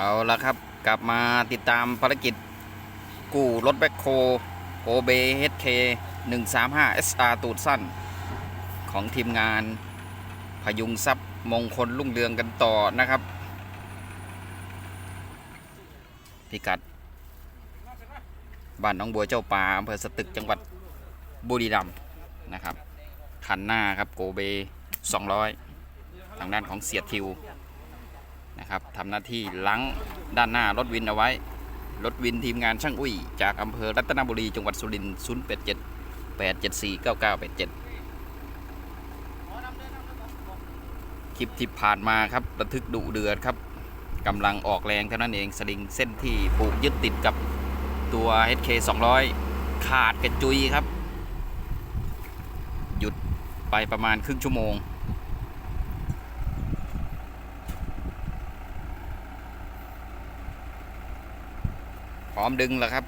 เอาละครับกลับมาติดตามภารกิจ กู้รถแบ็คโคโกเบเฮดเค135 SR ตูดสั้น ของทีมงานพยุงทรัพย์มงคลรุ่งเรืองกันต่อนะครับ พิกัด บ้านน้องบัวเจ้าป่าอำเภอสตึกจังหวัดบุรีรัมย์นะครับคันหน้าครับโกเบ 200 ทางด้านของเสียทิว นะครับทำหน้าที่ล้างด้านหน้ารถวินเอาไว้ รถวินทีมงานช่างอุ้ย จากอำเภอรัตนบุรีจังหวัดสุรินทร์0 8 7 8 7 4 9 9 8 7 คลิปที่ผ่านมาครับระทึกดุเดือดครับกำลังออกแรงเท่านั้นเองสลิงเส้นที่ผูกยึดติดกับตัว HK 200 ขาดกระจุยครับ หยุดไปประมาณครึ่งชั่วโมง พร้อมดึงแล้วครับ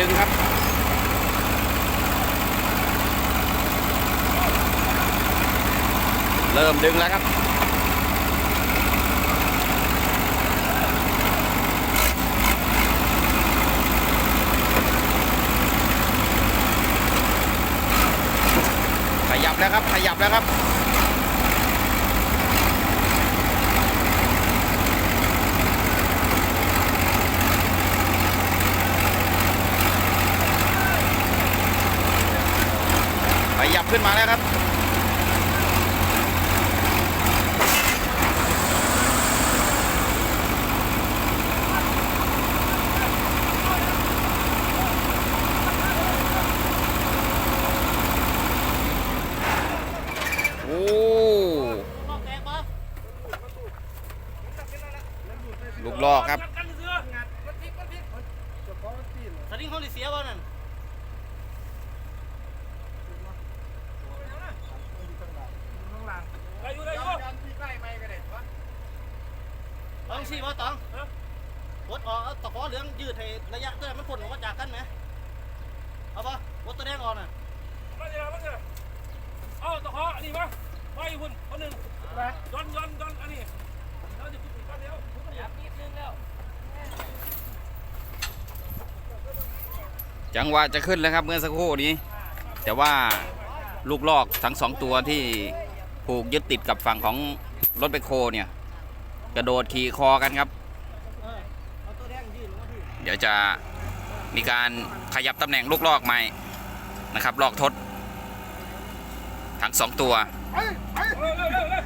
ดึงครับเริ่มดึงแล้วครับ ขยับแล้วครับ ขยับแล้วครับ ขึ้นมาแล้วครับ โอ้ ลูกลอกครับ สลิงเขาเลยเสียบ่นั่นลองสิบ่ตองกดออกเอาตะขอเหลืองยืดให้ระยะตัวนั้นมันพ้นออกมาจากกันไหมเอาปะกดตัวแดงออกน่ะ มาเดี๋ยวมาเดี๋ยวเอาตะขออันนี้มาไปคุณคนหนึ่ง ย้อนย้อนย้อนอันนี้แล้วจะพูดอีกคนเดียวอยากนิดนึงแล้วจังหวะจะขึ้นแล้วครับเมื่อสักครู่นี้ แต่ว่าลูกลอกทั้งสองตัวที่ผูกยึดติดกับฝั่งของรถไปโคเนี่ย กระโดดขี่คอกันครับเออเอาตัวแดงยืดลงมาพี่เดี๋ยวจะมีการขยับตำแหน่งลูกลอกใหม่นะครับ ลอกทด ทั้งสองตัว เร็วเร็วเร็วเร็ว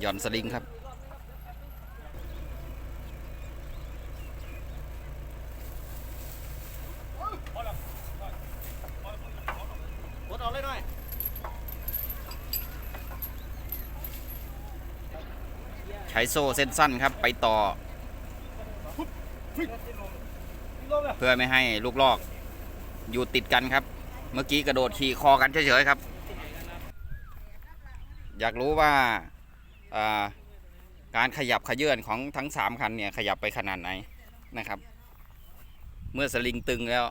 หย่อน สลิงครับ กดออกเลยหน่อยใช้โซ่เส้นสั้นครับ ไปต่อ เพื่อไม่ให้ลูกลอก อยู่ติดกันครับ เมื่อกี้กระโดดขี่คอกันเฉยๆครับ อยากรู้ว่าอ่า การขยับขยื่นของทั้ง 3 คันเนี่ยขยับไปขนาดไหนนะครับ เมื่อสลิงตึงแล้ว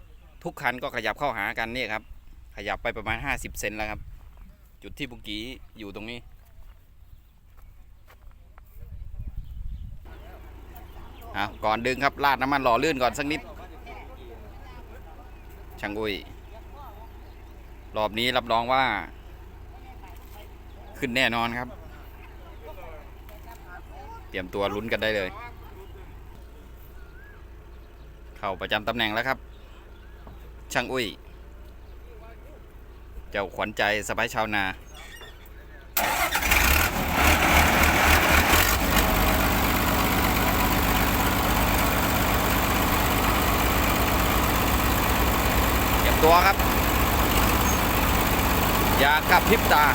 ทุกคันก็ขยับเข้าหากันนี่ครับ ขยับไปประมาณ 50 เซนแล้วครับ จุดที่บุกี้อยู่ตรงนี้อะก่อนดึงครับราดน้ำมันหล่อลื่นก่อนสักนิดช่างอุ้ยรอบนี้รับรองว่า ขึ้นแน่นอนครับ เตรียมตัวลุ้นกันได้เลย เข้าประจำตำแหน่งแล้วครับ ช่างอุ้ย เจ้าขวัญใจสบายชาวนาเตรียมตัวครับ อย่ากับพริบตา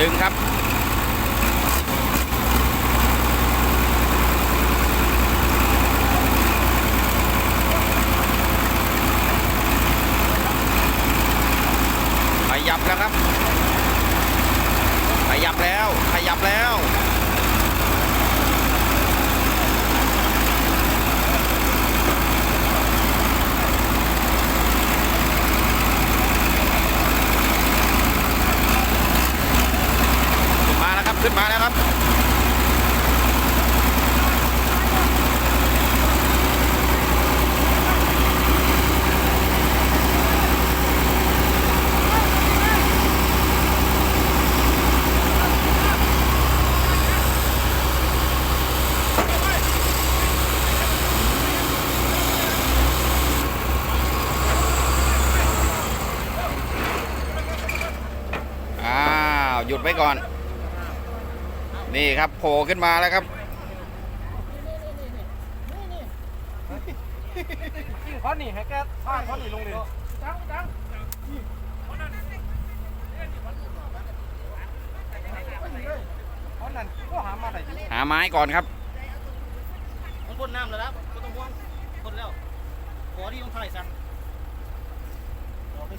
ดึงครับ ขยับแล้วครับ ขยับแล้ว ขยับแล้ว ขึ้น มาแล้วครับ ขึ้นมาแล้วครับ อ้าว หยุดไว้ก่อน นี่ ครับโผล่ขึ้นมาแล้วครับกิ้งคอนี่ให้แกพาคอนี่ลงเลยจังจังหาไม้ก่อนครับมันพ่นน้ำแล้วนะก็ต้องห่วงพ่นแล้วขอที่ต้องถ่ายสั่งขอไป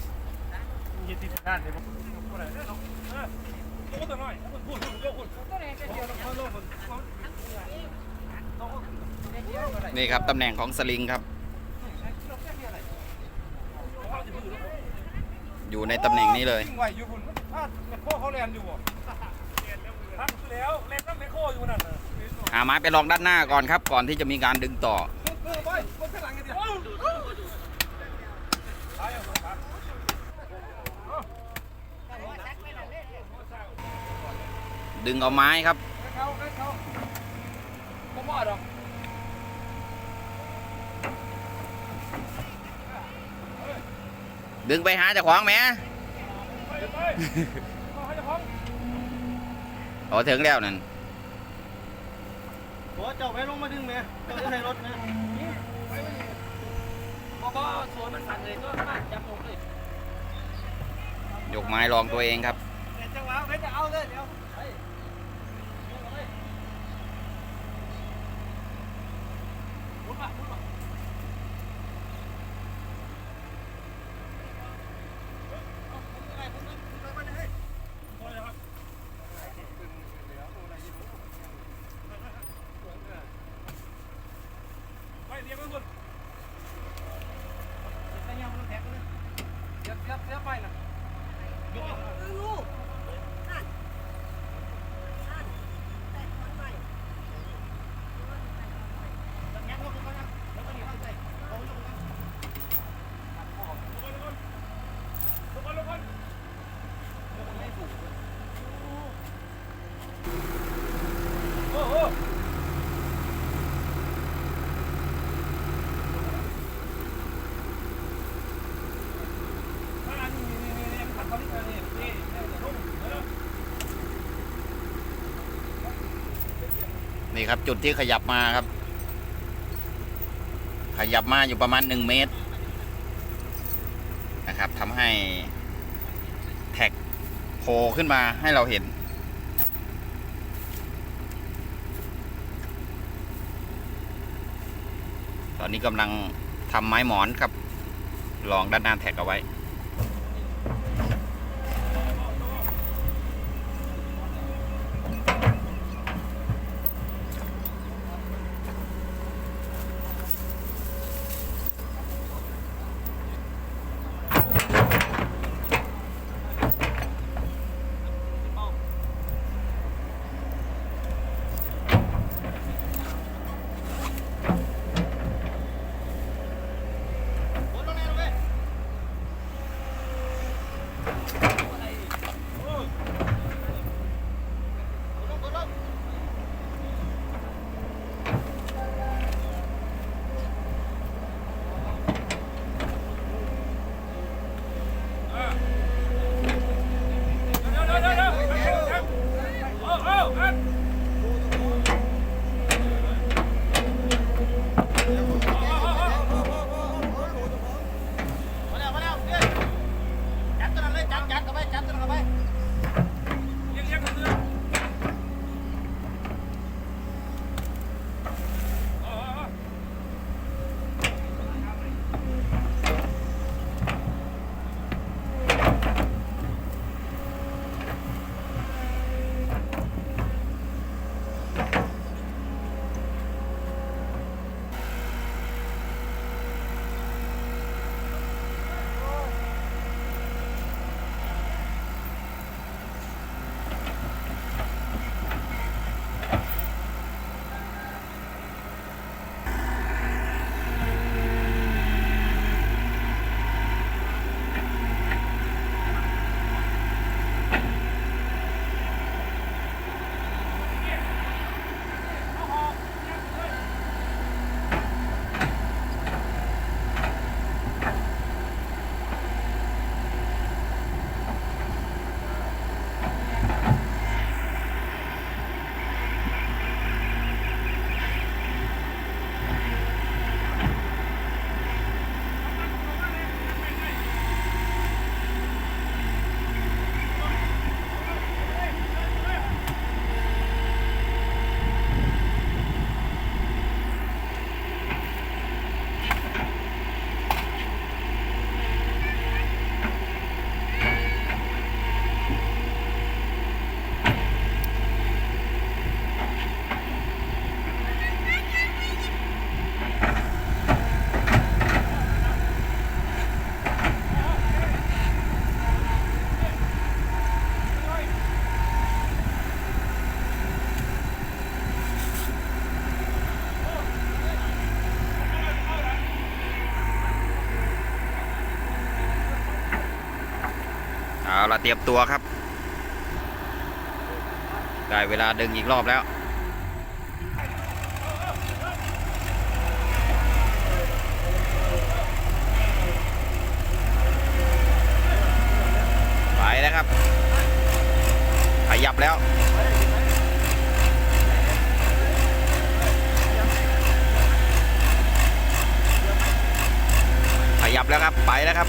มีติดด้านเลยผมบ่ได้เด้อเนี่ครับตำแหน่งของสลิงครับ อยู่ในตำแหน่งนี้เลยไหวอยู่คุณถ้าแมคโครเขาแลนอยู่บ่พักแล้วแลนตั้งแมคโครอยู่นั่นน่ะหาไม้ไปลองด้านหน้าก่อนครับ ก่อนที่จะมีการดึงต่อ เออไปคนข้างหลังกันดิไปเอาครับ ดึงเอาไม้ครับเข้าเข้าผมบ่ดอกดึงไปหาเจ้าของแหม่ไปไปเอาให้เจ้าของโอ้ถึงแล้วนั่นขอเจ้าไปลงมาดึงแม่เจ้าจะให้รถนะบ่บ่สวนมันสั่นเลยก็มาจับผมเลยยกไม้ลองตัวเองครับแต่จังหวะเพชรจะเอาเลยเดี๋ยวมุดมามุดมา ไปเรียกมันคนเสียบเสียบเสียบไปนะ โอ้โหอันนี้นี่นี่นี่พัดตอนนี้นี่นี่นี่ลงแล้ว นี่ครับ จุดที่ขยับมาครับ ขยับมาอยู่ประมาณ1เมตร นะครับทำให้แท็กโผล่ขึ้นมาให้เราเห็น ตอนนี้กำลังทำไม้หมอนครับ ลองด้านหน้าแท็กเอาไว้ เตรียมตัวครับ ได้เวลาดึงอีกรอบแล้ว ไปแล้วครับ ขยับแล้วขยับแล้วครับ ไปแล้วครับ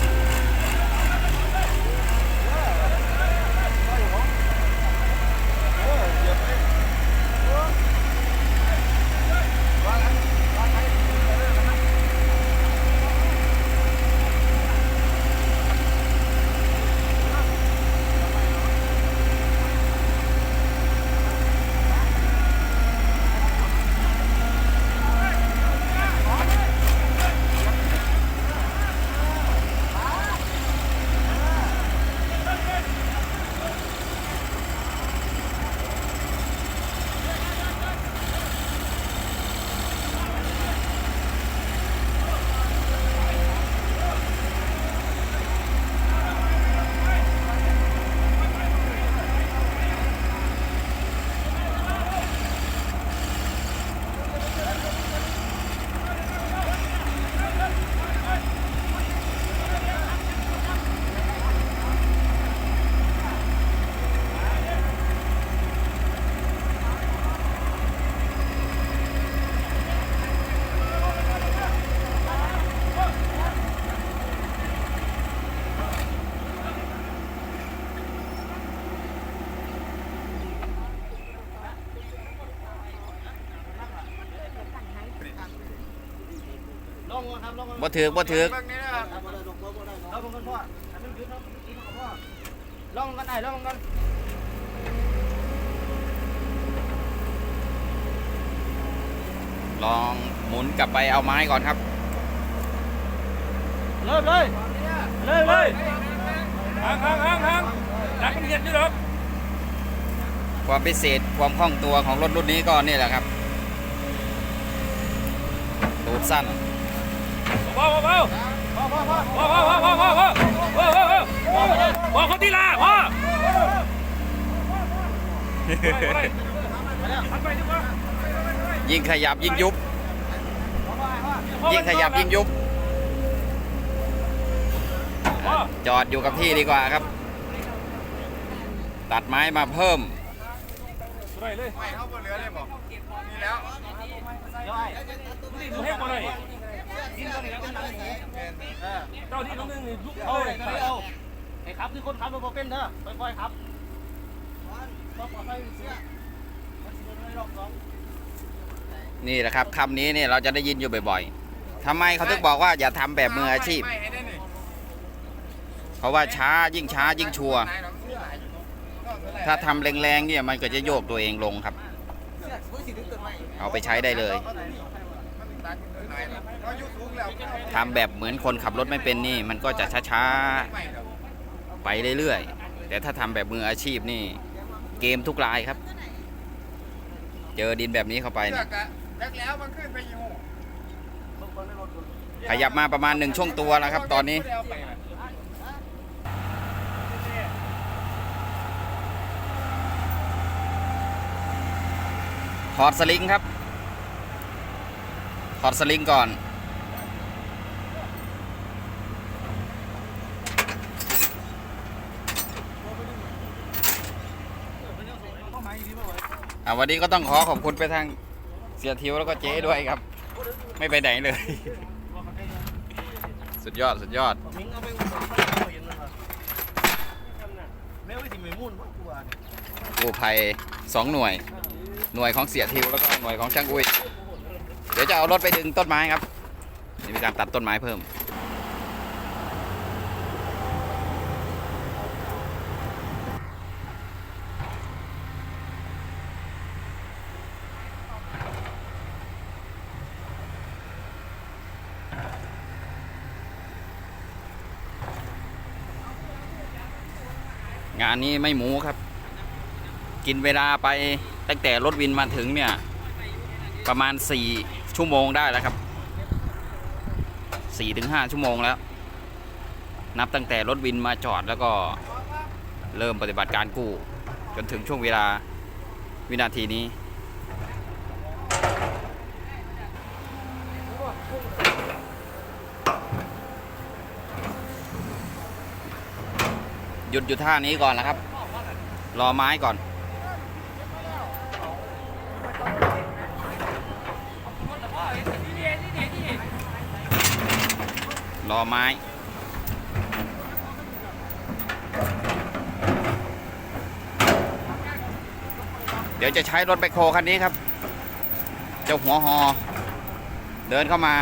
ลงมาครั บลงมาบ่ถือบ่ถือเอามาเลยลงลงมาเลยเอาลงกันพ่อให้มันยืดเนาะกินของพ่อลงกันไหนลงกันลองหมุนกลับไปเอาไม้ก่อนครับ เริ่มเลย เริ่มเลยห่างห่างห่างห่างหลังมันเห็นอยู่หรอกความพิเศษความคล่องตัวของรถรุ่นนี้ก็นี่แหละครับ ตูดสั้น เบาเบาพ่อพ่อพ่อพ่อพ่อพ่อพ่อพ่อพ่อพ่อพ่อพ่อพ่อคนที่ลาพ่อหันไปดีกว่ายิ่งขยับยิ่งยุบยิ่งขยับยิ่งยุบพ่อจอดอยู่กับที่ดีกว่าครับตัดไม้มาเพิ่มไรเลยเดี๋ยวไอ้นี่ดูให้มาหน่อยกินกันเลยกัน เจ้าที่น้องนึงนี่ลุกเอาเอาเลยเอาไอ้ครับคือคนขับรถบ่เป็นเด้อค่อยๆครับต้องปลอดภัยเสียมันสิโดนในรอบสองนี่แหละครับคำนี้เนี่ยเราจะได้ยินอยู่บ่อยๆทำไมเขาถึงบอกว่าอย่าทำแบบมืออาชีพ เพราะว่าช้ายิ่งช้ายิ่งชัวร์ถ้าทำแรงๆเนี่ยมันก็จะโยกตัวเองลงครับ เอาไปใช้ได้เลย ทำแบบเหมือนคนขับรถไม่เป็นนี่ มันก็จะช้าๆ ไปเรื่อยๆ แต่ถ้าทำแบบมืออาชีพนี่ เกมทุกรายครับ เจอดินแบบนี้เข้าไปเนี่ยแล้วมันขึ้นไปอยู่ขยับมาประมาณหนึ่งช่วงตัวแล้วครับ ตอนนี้ถอดสลิงครับถอดสลิงก่อน วันนี้ก็ต้องขอขอบคุณไปทางเสียทิวแล้วก็เจ๊ด้วยครับ ไม่ไปไหนเลย สุดยอดสุดยอดกู้ภัยสองหน่วย หน่วยของเสียทิวแล้วก็หน่วยของช่างอุ้ย เดี๋ยวจะเอารถไปดึงต้นไม้ครับ นี่มีการตัดต้นไม้เพิ่มานนี้ไม่หมูครับ กินเวลาไปตั้งแต่รถวินมาถึงเนี่ย ประมาณ 4 ชั่วโมงได้แล้วครับ4-5ชั่วโมงแล้ว นับตั้งแต่รถวินมาจอดแล้วก็เริ่มปฏิบัติการกู้ จนถึงช่วงเวลาวินาทีนี้ หยุดอยู่ท่านี้ก่อนแล้วครับ รอไม้ก่อน รอไม้เดี๋ยวจะใช้รถแบคโคคันนี้ครับ เจ้าหัวหอ เดินเข้ามา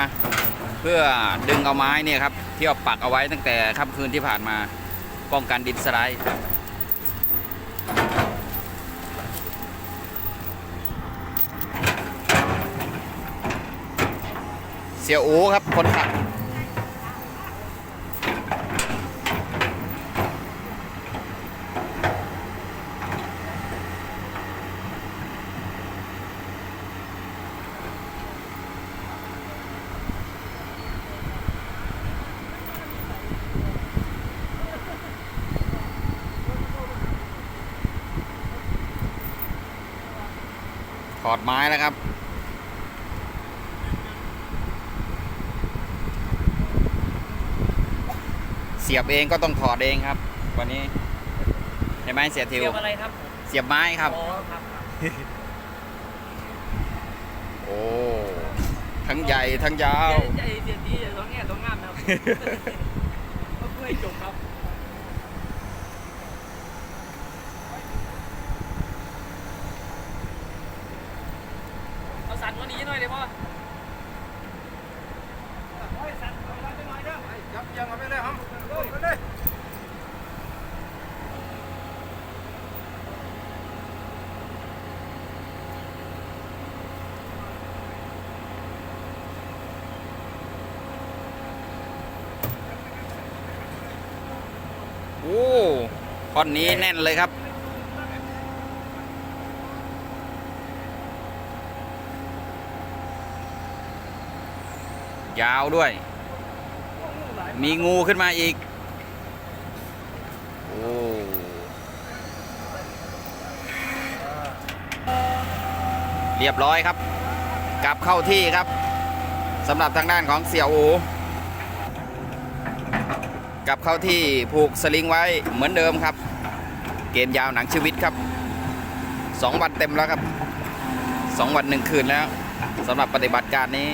เพื่อดึงเอาไม้เนี่ยครับที่เอาปักเอาไว้ตั้งแต่ค่ำคืนที่ผ่านมา ป้องกันดินสไลด์เสียโอครับคนขับ ดไม้แล้วครับ เสียบเองก็ต้องถอดเองครับ วันนี้ใช่ไหมเสียทิวเกี่ยวอะไรครับเสียบไม้ครับ อ๋อครับครับโอ้ ทั้งใหญ่ทั้งยาวใจเสียดีต้องแง่ต้องงามนะครับก็เพื่อให้จบครับ เอาสั่นกว่านี้หน่อยได้ป่ะ ยับยังเอาไปเลยครับไปเลย โอ้ ท่อนนี้แน่นเลยครับยาวด้วย มีงูขึ้นมาอีก โอ้เรียบร้อยครับ กลับเข้าที่ครับสำหรับทางด้านของเสี่ยวอูกลับเข้าที่ผูกสลิงไว้เหมือนเดิมครับ เกมยาวหนังชีวิตครับสองวันเต็มแล้วครับสองวันหนึ่งคืนแล้วสำหรับปฏิบัติการนี้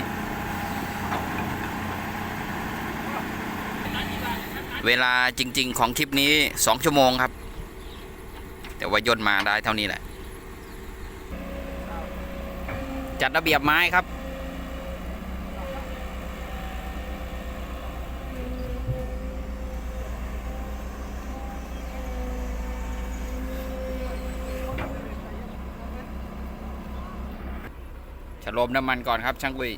เวลาจริง ๆ ของคลิปนี้ 2 ชั่วโมงครับ แต่ว่าย่นมาได้เท่านี้แหละ จัดระเบียบไม้ครับ ฉโลมน้ำมันก่อนครับช่างกุย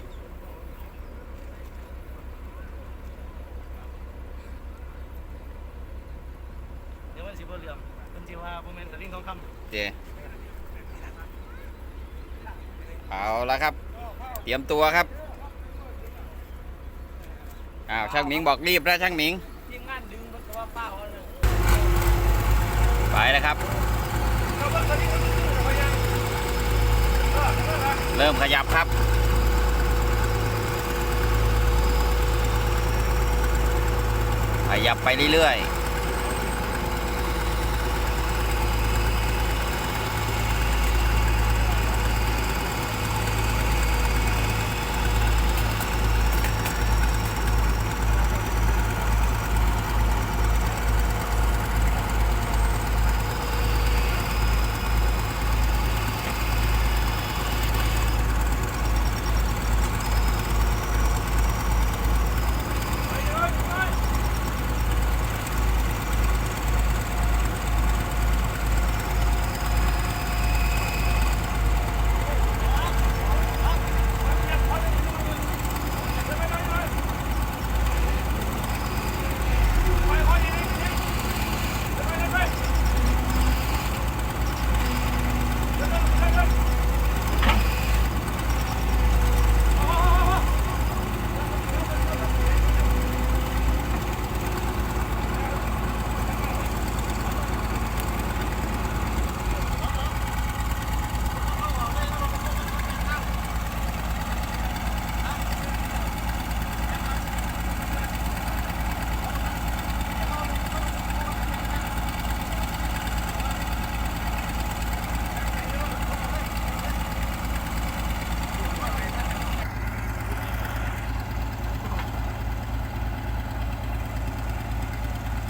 เดี๋ยวมันสิบ่เหลื่อมเป็นสิว่าบ่แม่นตะลิงทองคำเจเอาละครับ เตรียมตัวครับ อ้าวช่างหมิงบอกรีบแล้วช่างหมิง ทีมงานดึงมันก็ว่าเป้าเลย ไปแล้วครับ เริ่มขยับครับ ขยับไปเรื่อยๆ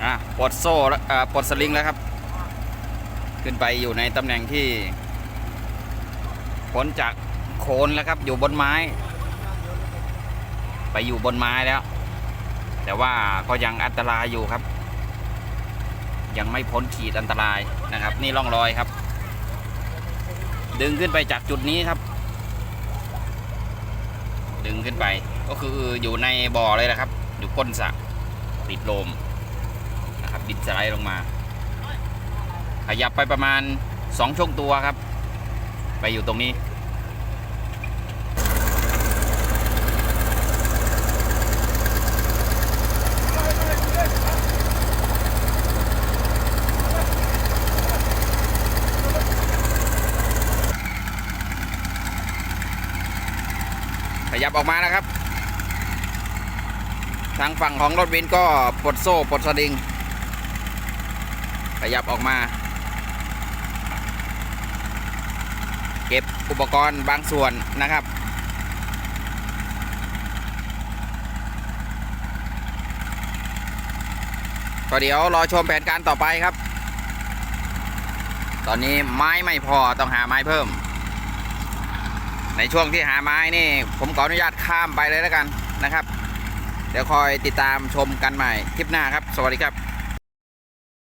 อะปลดโซ่แล้วอ่าปลดสลิงแล้วครับ ขึ้นไปอยู่ในตำแหน่งที่พ้นจากโคนแล้วครับ อยู่บนไม้ ไปอยู่บนไม้แล้ว แต่ว่าก็ยังอันตรายอยู่ครับ ยังไม่พ้นขีดอันตรายนะครับ นี่ร่องรอยครับ ดึงขึ้นไปจากจุดนี้ครับ ดึงขึ้นไปก็คืออยู่ในบ่อเลยนะครับ อยู่ก้นสระติดลม ดินสไลด์ลงมา ขยับไปประมาณ2ช่วงตัวครับ ไปอยู่ตรงนี้ ขยับออกมานะครับ ทางฝั่งของรถวินก็ปลดโซ่ปลดสลิง ยับออกมา เก็บอุปกรณ์บางส่วนนะครับ ก็เดี๋ยวรอชมแผนการต่อไปครับ ตอนนี้ไม้ไม่พอต้องหาไม้เพิ่ม ในช่วงที่หาไม้นี่ ผมขออนุญาตข้ามไปเลยแล้วกันนะครับ เดี๋ยวคอยติดตามชมกันใหม่คลิปหน้าครับ สวัสดีครับ